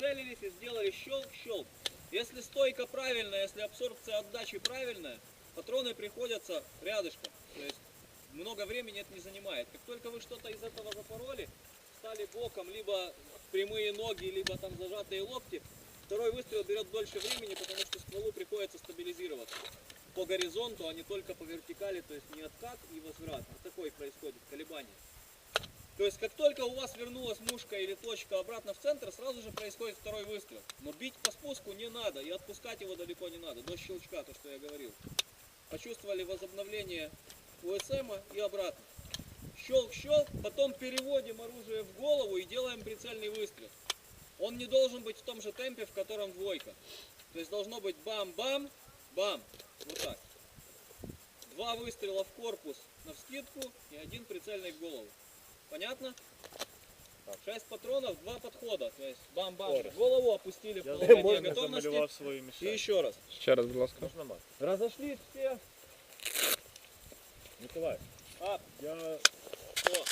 Целились и сделали щелк-щелк. Если стойка правильная, если абсорбция отдачи правильная, патроны приходятся рядышком. То есть много времени это не занимает. Как только вы что-то из этого запороли, стали боком, либо прямые ноги, либо там зажатые локти, второй выстрел берет дольше времени, потому что стволу приходится стабилизироваться по горизонту, а не только по вертикали, то есть не откат и возврат. Вот такой происходит колебание. То есть как только у вас вернулась мушка или точка обратно в центр, сразу же происходит второй выстрел. Но бить по спуску не надо и отпускать его далеко не надо, до щелчка, то что я говорил. Почувствовали возобновление УСМ и обратно. Щелк-щелк, потом переводим оружие в голову и делаем прицельный выстрел. Он не должен быть в том же темпе, в котором двойка. То есть должно быть бам-бам, бам. Вот так. Два выстрела в корпус на вскидку и один прицельный в голову. Понятно? Шесть патронов, два подхода. То есть бам-бам. Голову опустили в Я положение можна готовности. замалював свою И мішень. еще раз. Ще раз, будь ласка. Можна мати? Разошлись все. Миколай, Ап. я О.